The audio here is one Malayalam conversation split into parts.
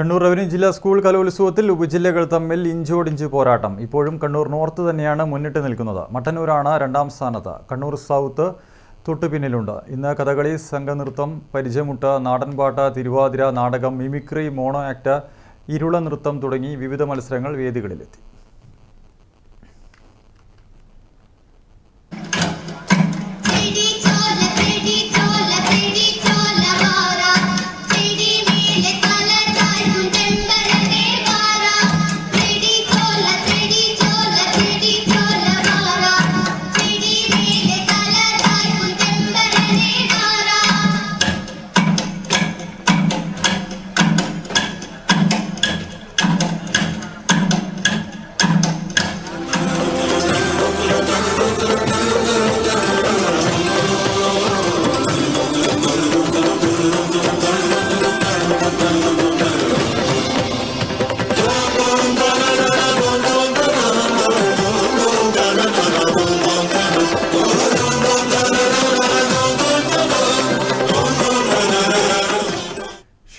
കണ്ണൂർ റവന്യൂ ജില്ലാ സ്കൂൾ കലോത്സവത്തിൽ ഉപജില്ലകൾ തമ്മിൽ ഇഞ്ചോടിഞ്ച് പോരാട്ടം. ഇപ്പോഴും കണ്ണൂർ നോർത്ത് തന്നെയാണ് മുന്നിട്ട് നിൽക്കുന്നത്. മട്ടന്നൂരാണ് രണ്ടാം സ്ഥാനത്ത്. കണ്ണൂർ സൗത്ത് തൊട്ടു പിന്നിലുണ്ട്. ഇന്ന് കഥകളി സംഘനൃത്തം പരിചയമുട്ട് നാടൻപാട്ട് തിരുവാതിര നാടകം മിമിക്രി മോണോ ആക്ട് ഇരുള നൃത്തം തുടങ്ങി വിവിധ മത്സരങ്ങൾ വേദികളിലെത്തി.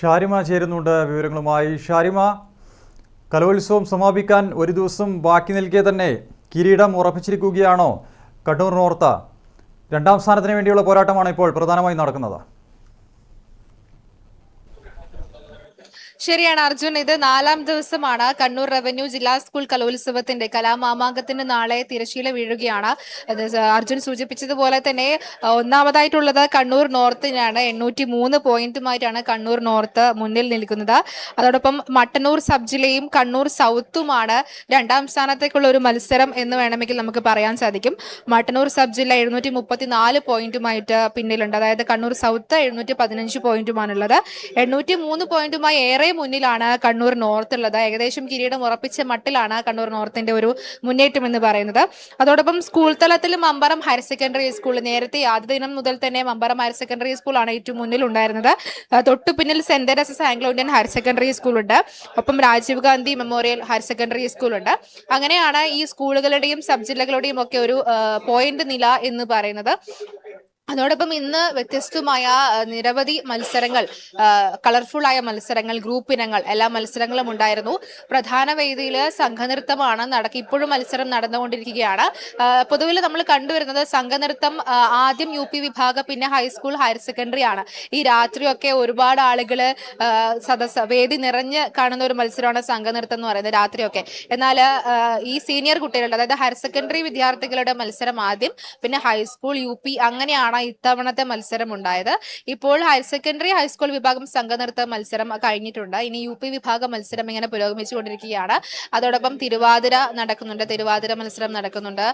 ഷാരിമ ചേരുന്നുണ്ട്. വിവരങ്ങളുമായി ഷാരിമ. കലോത്സവം സമാപിക്കാൻ ഒരു ദിവസം ബാക്കി നിൽക്കെ തന്നെ കിരീടം ഉറപ്പിച്ചിരിക്കുകയാണോ കണ്ണൂർ നോർത്ത? രണ്ടാം സ്ഥാനത്തിന് വേണ്ടിയുള്ള പോരാട്ടമാണ് ഇപ്പോൾ പ്രധാനമായും നടക്കുന്നത്. ശരിയാണ് അർജുൻ. ഇത് നാലാം ദിവസമാണ്. കണ്ണൂർ റവന്യൂ ജില്ലാ സ്കൂൾ കലോത്സവത്തിന്റെ കലാമാമാങ്കത്തിന് നാളെ തിരശീല വീഴുകയാണ്. അർജുൻ സൂചിപ്പിച്ചതുപോലെ തന്നെ ഒന്നാമതായിട്ടുള്ളത് കണ്ണൂർ നോർത്തിനാണ്. എണ്ണൂറ്റി മൂന്ന് പോയിന്റുമായിട്ടാണ് കണ്ണൂർ നോർത്ത് മുന്നിൽ നിൽക്കുന്നത്. അതോടൊപ്പം മട്ടന്നൂർ സബ് ജില്ലയും കണ്ണൂർ സൗത്തുമാണ് രണ്ടാം സ്ഥാനത്തേക്കുള്ള ഒരു മത്സരം എന്ന് വേണമെങ്കിൽ നമുക്ക് പറയാൻ സാധിക്കും. മട്ടന്നൂർ സബ് ജില്ല എഴുന്നൂറ്റി മുപ്പത്തി നാല് പോയിന്റുമായിട്ട് പിന്നിലുണ്ട്. അതായത് കണ്ണൂർ സൗത്ത് എഴുന്നൂറ്റി പതിനഞ്ച് പോയിന്റുമാണുള്ളത്. എണ്ണൂറ്റി മൂന്ന് പോയിന്റുമായി ഏറെ മുന്നിലാണ് കണ്ണൂർ നോർത്ത് ഉള്ളത്. ഏകദേശം കിരീടം ഉറപ്പിച്ച മട്ടിലാണ് കണ്ണൂർ നോർത്തിന്റെ ഒരു മുന്നേറ്റം എന്ന് പറയുന്നത്. അതോടൊപ്പം സ്കൂൾ തലത്തിൽ മമ്പറം ഹയർ സെക്കൻഡറി സ്കൂൾ നേരത്തെ ആദ്യ ദിനം മുതൽ തന്നെ മമ്പറം ഹയർ സെക്കൻഡറി സ്കൂളാണ് ഏറ്റവും മുന്നിൽ ഉണ്ടായിരുന്നത്. തൊട്ടു പിന്നിൽ Saint Teresa's Anglo Indian higher secondary സ്കൂളുണ്ട് ഒപ്പം Rajiv Gandhi memorial higher secondary സ്കൂളുണ്ട് അങ്ങനെയാണ് ഈ സ്കൂളുകളുടെയും സബ് ജില്ലകളുടെയും ഒക്കെ ഒരു പോയിന്റ് നില എന്ന് പറയുന്നത്. അതോടൊപ്പം ഇന്ന് വ്യത്യസ്തമായ നിരവധി മത്സരങ്ങൾ കളർഫുൾ ആയ മത്സരങ്ങൾ ഗ്രൂപ്പ് ഇനങ്ങൾ എല്ലാ മത്സരങ്ങളും ഉണ്ടായിരുന്നു. പ്രധാന വേദിയിൽ സംഘനൃത്തമാണ് നടക്കുക ഇപ്പോഴും മത്സരം നടന്നുകൊണ്ടിരിക്കുകയാണ്. പൊതുവിൽ നമ്മൾ കണ്ടുവരുന്നത് സംഘനൃത്തം ആദ്യം യു പി വിഭാഗം പിന്നെ ഹൈസ്കൂൾ ഹയർ സെക്കൻഡറി ആണ്. ഈ രാത്രിയൊക്കെ ഒരുപാട് ആളുകൾ സദസ് വേദി നിറഞ്ഞ് കാണുന്ന ഒരു മത്സരമാണ് സംഘനൃത്തം എന്ന് പറയുന്നത് രാത്രിയൊക്കെ. എന്നാൽ ഈ സീനിയർ കുട്ടികളുടെ അതായത് ഹയർ സെക്കൻഡറി വിദ്യാർത്ഥികളുടെ മത്സരം ആദ്യം പിന്നെ ഹൈസ്കൂൾ യു അങ്ങനെയാണ് ഇത്തവണത്തെ മത്സരം ഉണ്ടായത് ഇപ്പോൾ ഹയർ സെക്കൻഡറി ഹൈസ്കൂൾ വിഭാഗം സംഘനൃത്ത മത്സരം കഴിഞ്ഞിട്ടുണ്ട്. ഇനി യു പി വിഭാഗം മത്സരം ഇങ്ങനെ പുരോഗമിച്ചുകൊണ്ടിരിക്കുകയാണ്. അതോടൊപ്പം തിരുവാതിര നടക്കുന്നുണ്ട്. തിരുവാതിര മത്സരം നടക്കുന്നുണ്ട്.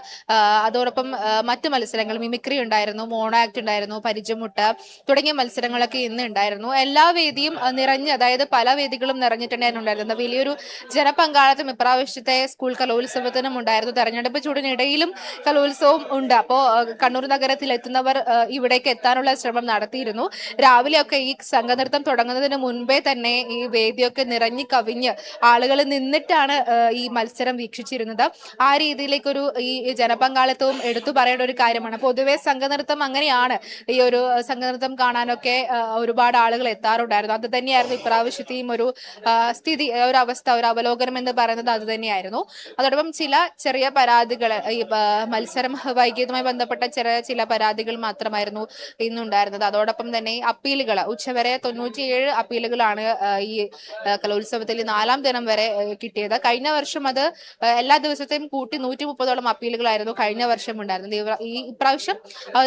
അതോടൊപ്പം മറ്റു മത്സരങ്ങൾ മിമിക്രി ഉണ്ടായിരുന്നു മോണോ ആക്ട് ഉണ്ടായിരുന്നു പരിചമുട്ട് തുടങ്ങിയ മത്സരങ്ങളൊക്കെ ഇന്ന് ഉണ്ടായിരുന്നു. എല്ലാ വേദിയും നിറഞ്ഞ് അതായത് പല വേദികളും നിറഞ്ഞിട്ടുണ്ടായിരുന്നു വലിയൊരു ജനപങ്കാളിത്തം ഇപ്രാവശ്യത്തെ സ്കൂൾ കലോത്സവത്തിനും ഉണ്ടായിരുന്നു. തെരഞ്ഞെടുപ്പ് ചൂടിനിടയിലും കലോത്സവം ഉണ്ട്. അപ്പോൾ കണ്ണൂർ നഗരത്തിൽ എത്തുന്നവർ ഇവിടേക്ക് എത്താനുള്ള ശ്രമം നടത്തിയിരുന്നു. രാവിലെയൊക്കെ ഈ സംഘനൃത്തം തുടങ്ങുന്നതിന് മുൻപേ തന്നെ ഈ വേദിയൊക്കെ നിറഞ്ഞു കവിഞ്ഞ് ആളുകൾ നിന്നിട്ടാണ് ഈ മത്സരം വീക്ഷിച്ചിരുന്നത്. ആ രീതിയിലേക്കൊരു ഈ ജനപങ്കാളിത്തവും എടുത്തു പറയേണ്ട ഒരു കാര്യമാണ്. പൊതുവെ സംഘനൃത്തം അങ്ങനെയാണ്. ഈ ഒരു സംഘനൃത്തം കാണാനൊക്കെ ഒരുപാട് ആളുകൾ എത്താറുണ്ടായിരുന്നു. അത് തന്നെയായിരുന്നു ഇപ്രാവശ്യത്തെയും ഒരു സ്ഥിതി ഒരു അവസ്ഥ ഒരു അവലോകനം എന്ന് പറയുന്നത് അത് തന്നെയായിരുന്നു. അതോടൊപ്പം ചില ചെറിയ പരാതികൾ ഈ മത്സരം വൈകിയതുമായി ബന്ധപ്പെട്ട ചെറിയ ചില പരാതികൾ മാത്രമായിരുന്നു ഇന്നുണ്ടായിരുന്നത്. അതോടൊപ്പം തന്നെ അപ്പീലുകൾ ഉച്ചവരെ തൊണ്ണൂറ്റിയേഴ് അപ്പീലുകളാണ് ഈ കലോത്സവത്തിൽ നാലാം ദിനം വരെ കിട്ടിയത്. കഴിഞ്ഞ വർഷം അത് എല്ലാ ദിവസത്തെയും കൂട്ടി നൂറ്റി മുപ്പതോളം അപ്പീലുകളായിരുന്നു കഴിഞ്ഞ വർഷം ഉണ്ടായിരുന്നത്. ഈ ഇപ്രാവശ്യം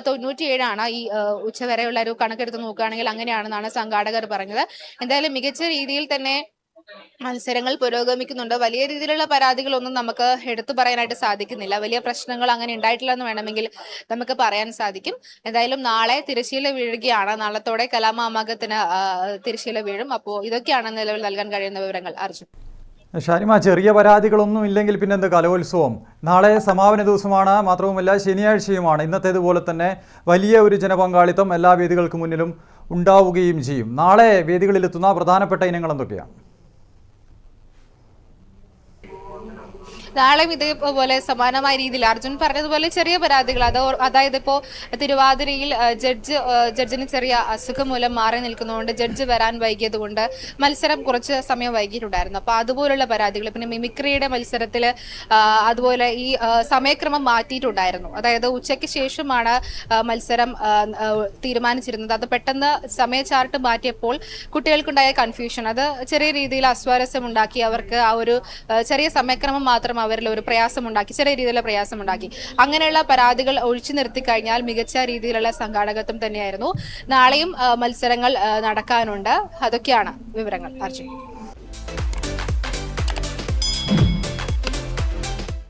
തൊണ്ണൂറ്റിയേഴാണ്. ഈ ഉച്ചവരെയുള്ള ഒരു കണക്കെടുത്ത് നോക്കുകയാണെങ്കിൽ അങ്ങനെയാണെന്നാണ് സംഘാടകർ പറഞ്ഞത്. എന്തായാലും മികച്ച രീതിയിൽ തന്നെ മത്സരങ്ങൾ പുരോഗമിക്കുന്നുണ്ട്. വലിയ രീതിയിലുള്ള പരാതികളൊന്നും നമുക്ക് എടുത്തു പറയാനായിട്ട് സാധിക്കുന്നില്ല. വലിയ പ്രശ്നങ്ങൾ അങ്ങനെ ഉണ്ടായിട്ടില്ല എന്ന് വേണമെങ്കിൽ നമുക്ക് പറയാൻ സാധിക്കും. എന്തായാലും നാളെ തിരശ്ശീല വീഴുകയാണ്. നാളത്തോടെ കലാമാമാകത്തിന് തിരശ്ശീല വീഴും. അപ്പോൾ ഇതൊക്കെയാണ് നിലവിൽ നൽകാൻ കഴിയുന്ന വിവരങ്ങൾ. അർജുൻ. ഷാരിമ ചെറിയ പരാതികളൊന്നും ഇല്ലെങ്കിൽ പിന്നെ എന്ത്? കലോത്സവം. നാളെ സമാപന ദിവസമാണ്. മാത്രവുമല്ല ശനിയാഴ്ചയുമാണ്. ഇന്നത്തേതുപോലെ തന്നെ വലിയ ഒരു ജനപങ്കാളിത്തം എല്ലാ വേദികൾക്ക് മുന്നിലും ഉണ്ടാവുകയും ചെയ്യും. നാളെ വേദികളിലെത്തുന്ന പ്രധാനപ്പെട്ട ഇനങ്ങൾ എന്തൊക്കെയാണ്? നാളെയും ഇതേപോലെ സമാനമായ രീതിയിൽ അർജുൻ പറഞ്ഞതുപോലെ ചെറിയ പരാതികൾ. അത് അതായത് ഇപ്പോൾ തിരുവാതിരയിൽ ജഡ്ജ് ജഡ്ജിന് ചെറിയ അസുഖം മൂലം മാറി നിൽക്കുന്നതുകൊണ്ട് ജഡ്ജ് വരാൻ വൈകിയത് കൊണ്ട് മത്സരം കുറച്ച് സമയം വൈകിയിട്ടുണ്ടായിരുന്നു. അപ്പോൾ അതുപോലുള്ള പരാതികൾ പിന്നെ മിമിക്രിയുടെ മത്സരത്തിൽ അതുപോലെ ഈ സമയക്രമം മാറ്റിയിട്ടുണ്ടായിരുന്നു. അതായത് ഉച്ചയ്ക്ക് ശേഷമാണ് മത്സരം തീരുമാനിച്ചിരുന്നത്. അത് പെട്ടെന്ന് സമയ ചാർട്ട് മാറ്റിയപ്പോൾ കുട്ടികൾക്കുണ്ടായ കൺഫ്യൂഷൻ അത് ചെറിയ രീതിയിൽ അസ്വാരസ്യം ഉണ്ടാക്കി അവർക്ക് ആ ഒരു ചെറിയ സമയക്രമം മാത്രം അവരിൽ ഒരു പ്രയാസമുണ്ടാക്കി ചെറിയ രീതിയിലുള്ള പ്രയാസമുണ്ടാക്കി. അങ്ങനെയുള്ള പരാതികൾ ഒഴിച്ചു നിർത്തി കഴിഞ്ഞാൽ മികച്ച രീതിയിലുള്ള സംഘാടകത്വം തന്നെയായിരുന്നു. നാളെയും മത്സരങ്ങൾ നടക്കാനുണ്ട്. അതൊക്കെയാണ് വിവരങ്ങൾ. അർജുൻ.